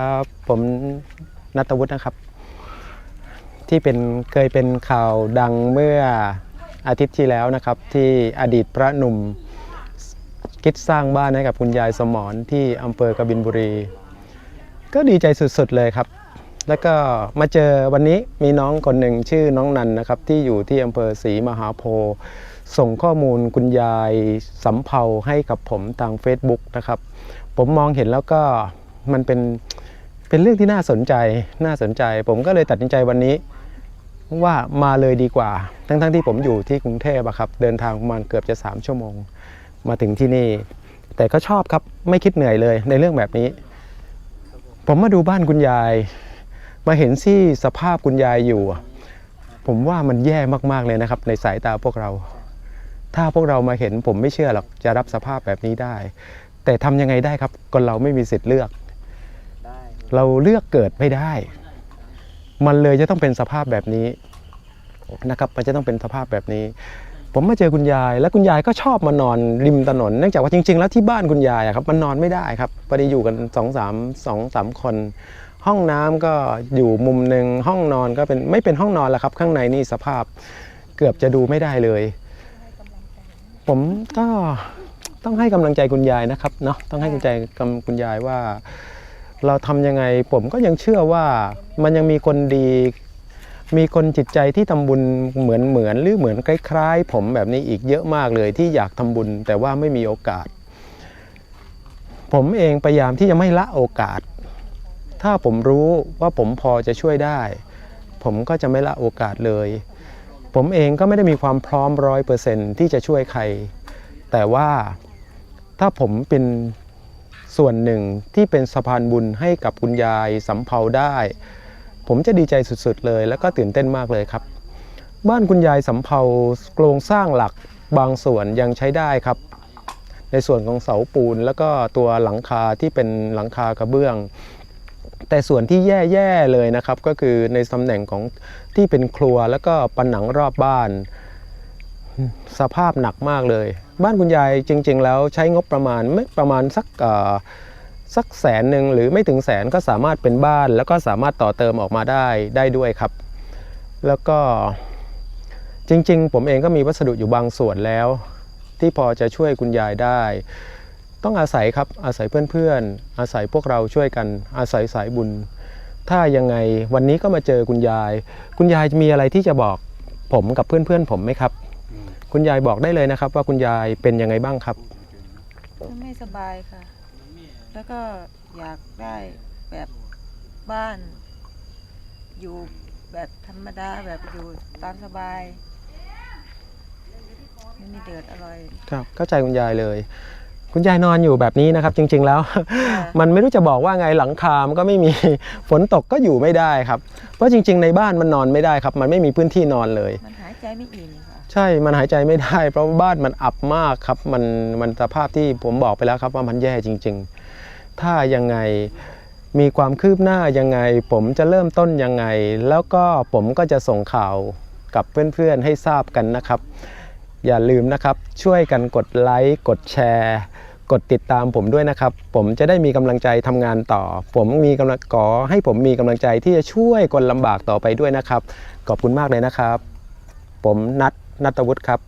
ครับผมนัตวุฒินะครับ ที่เป็นเคยเป็นข่าวดังเมื่ออาทิตย์ที่แล้วนะครับ ที่อดีตพระหนุ่มคิดสร้างบ้านให้กับคุณยายสมรที่อำเภอกบินบุรี ก็ดีใจสุดๆเลยครับ แล้วก็มาเจอวันนี้มีน้องคนหนึ่งชื่อน้องนันนะครับ ที่อยู่ที่อำเภอศรีมหาโพธิ์ส่งข้อมูลคุณยายสำเภาให้กับผมทาง Facebook นะครับ ผมมองเห็นแล้วก็มันเป็น เป็นเรื่องที่น่าสนใจน่าสนใจ ผมก็เลยตัดสินใจวันนี้ ว่ามาเลยดีกว่า ทั้งๆทที่ผมอยู่ที่กรุงเทพอะครับ เดินทางประมาณเกือบจะ 3 ชั่วโมง มาถึงที่นี่ แต่ก็ชอบครับไม่คิดเหนื่อยเลยในเรื่องแบบนี้ ผมมาดูบ้านคุณยาย มาเห็นที่สภาพคุณยายอยู่ ผมว่ามันแย่มากๆเลยนะครับ ในสายตาพวกเรา ถ้าพวกเรามาเห็นผมไม่เชื่อหรอกจะรับสภาพแบบนี้ได้ แต่ทำยังไงได้ครับคนเราไม่มีสิทธิ์เลือก เราเลือกเกิดไม่ได้ มันเลยจะต้องเป็นสภาพแบบนี้นะครับ มันจะต้องเป็นสภาพแบบนี้ ผมมาเจอคุณยาย แล้วคุณยายก็ชอบมานอนริมถนน เนื่องจากว่าจริง ๆ แล้วที่บ้านคุณยายครับมันนอนไม่ได้ครับพอดีอยู่กันสองสามสองสามคน ห้องน้ำก็อยู่มุมหนึ่งห้องนอนก็เป็นไม่เป็นห้องนอนแล้วครับ ข้างในนี่สภาพเกือบจะดูไม่ได้เลย ผมก็ต้องให้กำลังใจคุณยายนะครับเนาะต้องให้กำลังใจกำคุณยายว่า เราทำยังไงผมก็ยังเชื่อว่ามันยังมีคนดี มีคนจิตใจที่ทำบุญเหมือนเหมือนหรือเหมือนคล้ายๆ ผมแบบนี้อีกเยอะมากเลยที่อยากทำบุญแต่ว่าไม่มีโอกาส ผมเองพยายามที่จะไม่ละโอกาส ถ้าผมรู้ว่าผมพอจะช่วยได้ ผมก็จะไม่ละโอกาสเลย ผมเองก็ไม่ได้มีความพร้อมร้อยเปอร์เซนที่จะช่วยใคร แต่ว่าถ้าผมเป็น ส่วนหนึ่งที่เป็นสะพานบุญให้กับคุณยายสำเภาได้ ผมจะดีใจสุดๆเลย แล้วก็ตื่นเต้นมากเลยครับ บ้านคุณยายสำเภาโครงสร้างหลักบางส่วนยังใช้ได้ครับ ในส่วนของเสาปูนแล้วก็ตัวหลังคาที่เป็นหลังคากระเบื้อง แต่ส่วนที่แย่ๆเลยนะครับ ก็คือในตำแหน่งของที่เป็นครัวแล้วก็ผนังรอบบ้าน สภาพหนักมากเลย บ้านคุณยายจริง ๆ แล้วใช้งบประมาณไม่ประมาณสักสักแสนหนึ่งหรือไม่ถึงแสนก็สามารถเป็นบ้าน แล้วก็สามารถต่อเติมออกมาได้ได้ด้วยครับ แล้วก็จริง ๆ ผมเองก็มีวัสดุอยู่บางส่วนแล้ว ที่พอจะช่วยคุณยายได้ ต้องอาศัยครับอาศัยเพื่อนๆ อาศัยพวกเราช่วยกันอาศัยสายบุญ ถ้ายังไงวันนี้ก็มาเจอคุณยาย คุณยายจะมีอะไรที่จะบอกผมกับเพื่อนๆผมไหมครับ คุณยายบอกได้เลยนะครับ ว่าคุณยายเป็นยังไงบ้างครับก็ไม่สบายค่ะ แล้วก็อยากได้แบบบ้าน อยู่แบบธรรมดาแบบอยู่ตามสบาย ไม่มีเดือดอร่อย ครับเข้าใจคุณยายเลย คุณยายนอนอยู่แบบนี้นะครับ จริง ๆ แล้วค่ะมันไม่รู้จะบอกว่าไงหลังคามันก็ไม่มี ฝนตกก็อยู่ไม่ได้ครับ เพราะจริง ๆ ในบ้านมันนอนไม่ได้ครับ มันไม่มีพื้นที่นอนเลย มันหายใจไม่อิ่มค่ะ ใช่มันหายใจไม่ได้ เพราะบ้านมันอับมากครับ มันมันสภาพที่ผมบอกไปแล้วครับว่ามันแย่จริง ๆ ถ้ายังไงมีความคืบหน้ายังไง ผมจะเริ่มต้นยังไง แล้วก็ผมก็จะส่งข่าวกับเพื่อนๆให้ทราบกันนะครับ อย่าลืมนะครับช่วยกันกดไลค์กดแชร์กดติดตามผมด้วยนะครับ ผมจะได้มีกำลังใจทำงานต่อ ผมมีกำลังขอให้ผมมีกำลังใจที่จะช่วยคนลำบากต่อไปด้วยนะครับ ขอบคุณมากเลยนะครับ ผมนัท นัตวุฒิครับ